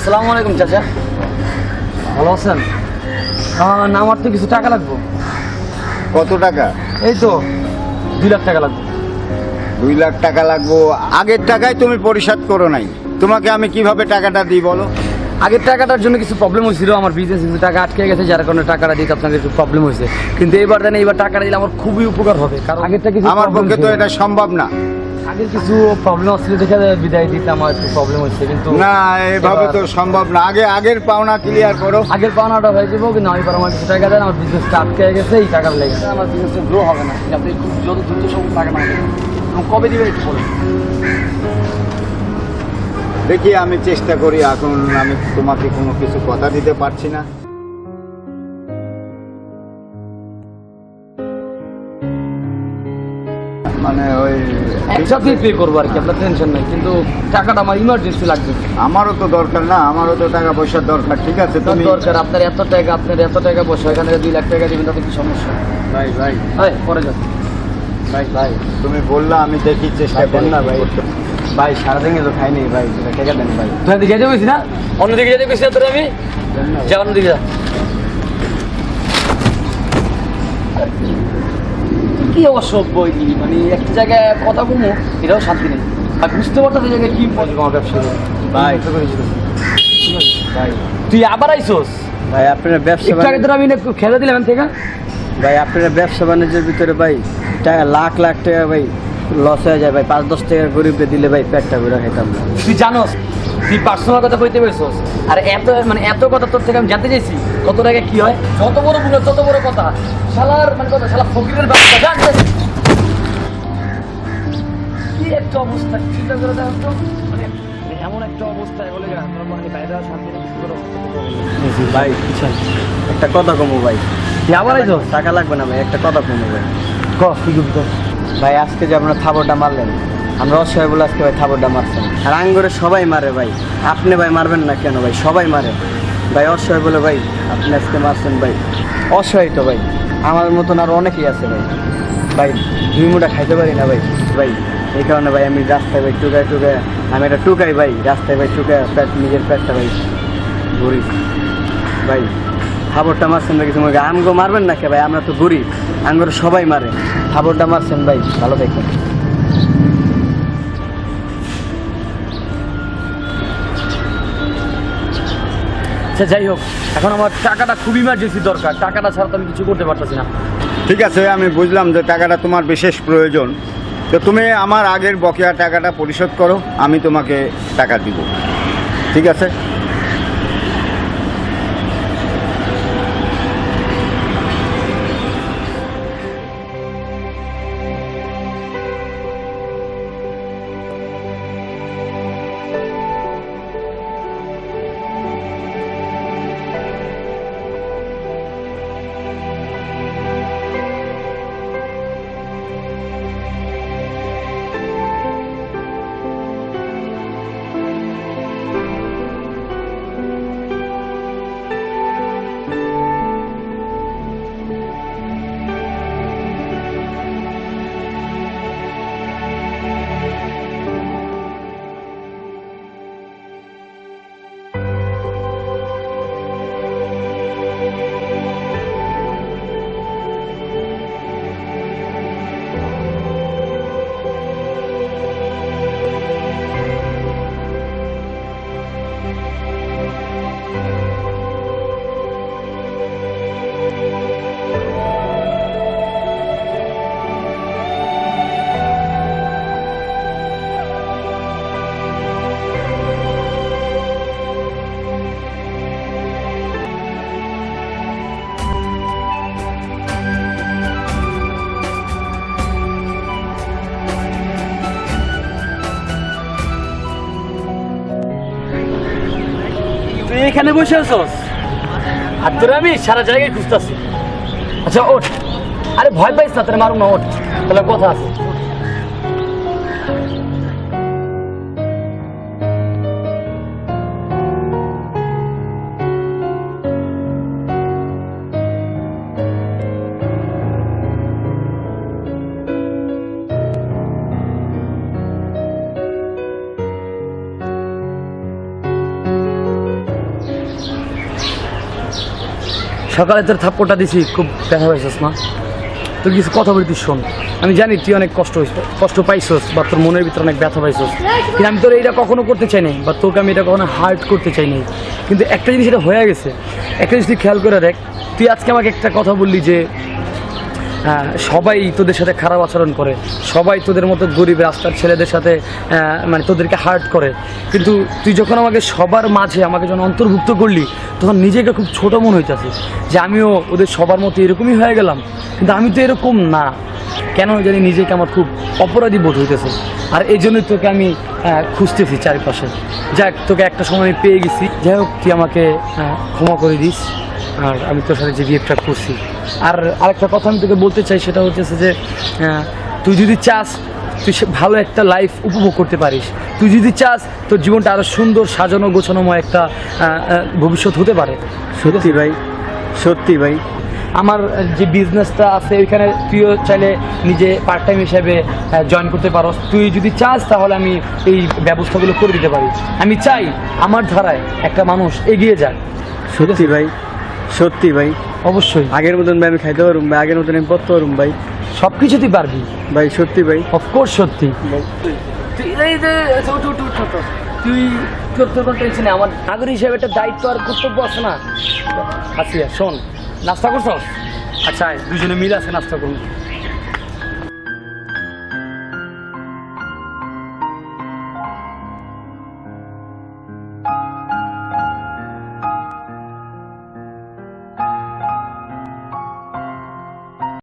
আসসালামু আলাইকুম চাচা। ভালো আছেন? না আমার তো কিছু টাকা লাগবে। কত টাকা? এই তো দুই লাখ টাকা লাগবে। দুই লাখ টাকা লাগবো। আগের টাকায় তুমি পরিশোধ করো নাই। তোমাকে আমি কীভাবে টাকাটা দিই বলো? আগের টাকাটার জন্য কিছু প্রবলেম হয়েছিল আমার বিজনেস কিছু টাকা আটকে গেছে যার কারণে টাকাটা দিতে আপনাকে একটু প্রবলেম হয়েছে। কিন্তু এবার জানি এবার টাকাটা দিলে আমার খুবই উপকার হবে কারণ আগেরটা কিছু আমার পক্ষে তো এটা সম্ভব না। আগের কিছু প্রবলেম দেখে বিদায় দিতে আমার একটু প্রবলেম হয়েছে কিন্তু না এভাবে তো সম্ভব না। আগে আগের পাওনা ক্লিয়ার করো। আগের পাওনাটা হয়ে যাব কিন্তু আমি এবার আমার কিছু টাকা দেন আমার বিজনেসটা আটকে গেছে এই টাকার লেগে। আমার গ্রো হবে না। যাতে খুব যত দ্রুত সব টাকা না এবং কবে দিবে একটু বলুন। দেখি আমি চেষ্টা করি এখন আমি তোমাকে কোনো কিছু কথা দিতে পারছি না। মানে ওই একসাথেই পে করব আর কি আপনার টেনশন নাই কিন্তু টাকাটা আমার ইমার্জেন্সি লাগবে। আমারও তো দরকার না আমারও তো টাকা পয়সার দরকার ঠিক আছে তুমি দরকার আপনার এত টাকা আপনার এত টাকা বসে এখানে দুই লাখ টাকা দিবেন তাতে কি সমস্যা? ভাই ভাই। হয় পরে যান। ভাই ভাই তুমি বললা আমি দেখি চেষ্টা করি না ভাই। ভাই সারাদিন তো খাইনি ভাই টাকা দেন ভাই। তুই দিকে যেতে গেছি না অন্যদিকে যেতে তোর আমি? যা অন্যদিকে যা। কি অসভ্য এই, মানে একটা জায়গায় কথা বলব এটাও শান্তি নেই। আর বুঝতে পারতো এই জায়গায় কি আমার ব্যবসা ভাই। ভাই। তুই আবার আইসোস? ভাই আপনার ব্যবসা একটু আগে বাণিজ্য- আমি খেলে দিলাম থেকে। ভাই আপনার ব্যবসা বাণিজ্যের ভিতরে ভাই টাকা লাখ লাখ টাকা ভাই লস হয়ে যায় ভাই। পাঁচ দশ টাকা গরিবকে দিলে ভাই পেটটা ভরে খাইতাম না। তুই জানোস তুই পার্সোনাল কথা কইতে পেরেছিস? আর এত মানে এত কথা তোর থেকে আমি জানতে চাইছি কত টাকা কি হয়? যত বড় বুড়ো তত বড় কথা। শালার মানে কথা শালা ফকিরের বাচ্চা জান জান। কি একটা অবস্থা চিন্তা করে দেখো মানে এমন একটা অবস্থায় বলে গেলাম তোর মানে বাইরে শান্তি কিছু করে ভাই একটা কথা কমো ভাই। তুই আবার টাকা লাগবে না ভাই একটা কথা কমো ভাই। ক ভাই আজকে যে আপনার থাবরটা মারলেন আমরা অসহায় বলে আজকে ভাই থাবরটা মারছেন আর আঙ্গরে সবাই মারে ভাই। আপনি ভাই মারবেন না কেন ভাই? সবাই মারে। ভাই অসহায় বলে ভাই, আপনি আজকে মারছেন ভাই। অসহায় তো ভাই। আমার মতন আর অনেকেই আছে ভাই। ভাই, দুই মুঠা খাইতে পারি না ভাই। ভাই, এই কারণে ভাই আমি রাস্তায় ভাই টুকায় টুকায়, আমি একটা টুকাই ভাই। রাস্তায় ভাই টুকায় প্যাট, নিজের পেটটা ভাই ঘুরি। ভাই খাবারটা মারছেন ভাই কিছু আমগো মারবেন না কে ভাই? আমরা তো গরিব আঙ্গুর সবাই মারে। খাবারটা মারছেন ভাই। ভালো দেখেন আচ্ছা যাই হোক, এখন আমার টাকাটা খুব ইমার্জেন্সি দরকার। টাকাটা ছাড়া তো আমি কিছু করতে পারতেছি না। ঠিক আছে, আমি বুঝলাম যে টাকাটা তোমার বিশেষ প্রয়োজন। তো তুমি আমার আগের বকেয়া টাকাটা পরিশোধ করো, আমি তোমাকে টাকা দিব। ঠিক আছে? তুই এখানে বসে আছিস? আর তোর আমি সারা জায়গায় খুঁজতেছি। আচ্ছা ওঠ। আরে ভয় পাইস না, তোর মারুম না, ওঠ। তাহলে কথা আছে। সকালে তোর থাপ্পড়টা দিছি, খুব ব্যথা পাইছিস না তোর কিছু কথা বলতিস শোন। আমি জানি তুই অনেক কষ্ট কষ্ট পাইছস, বা তোর মনের ভিতরে অনেক ব্যথা পাইছস। কিন্তু আমি তোর এইটা কখনো করতে চাই নাই, বা তোকে আমি এটা কখনো হার্ট করতে চাই নাই। কিন্তু একটা জিনিস এটা হয়ে গেছে। একটা জিনিস তুই খেয়াল করে দেখ, তুই আজকে আমাকে একটা কথা বললি যে সবাই তোদের সাথে খারাপ আচরণ করে। সবাই তোদের মতো গরিব রাস্তার ছেলেদের সাথে মানে তোদেরকে হার্ট করে। কিন্তু তুই যখন আমাকে সবার মাঝে আমাকে যখন অন্তর্ভুক্ত করলি, তখন নিজেকে খুব ছোট মনে হইতেছে যে আমিও ওদের সবার মতো এরকমই হয়ে গেলাম। কিন্তু আমি তো এরকম না। কেন জানি নিজেকে আমার খুব অপরাধী বোধ হইতেছে। আর এই জন্যই তোকে আমি খুঁজতেছি চারিপাশে। যাক, তোকে একটা সময় পেয়ে গেছি। যাই হোক, তুই আমাকে ক্ষমা করে দিস। আর আমি তোর সাথে যে বিহেভটা করছি। আর আরেকটা কথা আমি তোকে বলতে চাই সেটা হচ্ছে যে তুই যদি চাস তুই ভালো একটা লাইফ উপভোগ করতে পারিস। তুই যদি চাস তোর জীবনটা আরও সুন্দর সাজানো গোছানোময় একটা ভবিষ্যৎ হতে পারে। সত্যি ভাই সত্যি ভাই। আমার যে বিজনেসটা আছে ওইখানে তুইও চাইলে নিজে পার্ট টাইম হিসেবে জয়েন করতে পারো তুই যদি চাস তাহলে আমি এই ব্যবস্থাগুলো করে দিতে পারি। আমি চাই আমার ধারায় একটা মানুষ এগিয়ে যাক। সত্যি ভাই। সত্যি ভাই। অবশ্যই। আগের মতন ভাই আমি খাইতে পারুম ভাই আগের মতন আমি পড়তে পারুম ভাই। সব কিছুতেই পারবি। ভাই সত্যি ভাই। অফকোর্স সত্যি। তুই উঠ। তুই তোর তোর কোনো টেনশন নেই আমার নাগরিক হিসেবে একটা দায়িত্ব আর কর্তব্য আছে না? আসিয়া শোন নাস্তা করছ আচ্ছা দুজনে মিল আছে নাস্তা করুন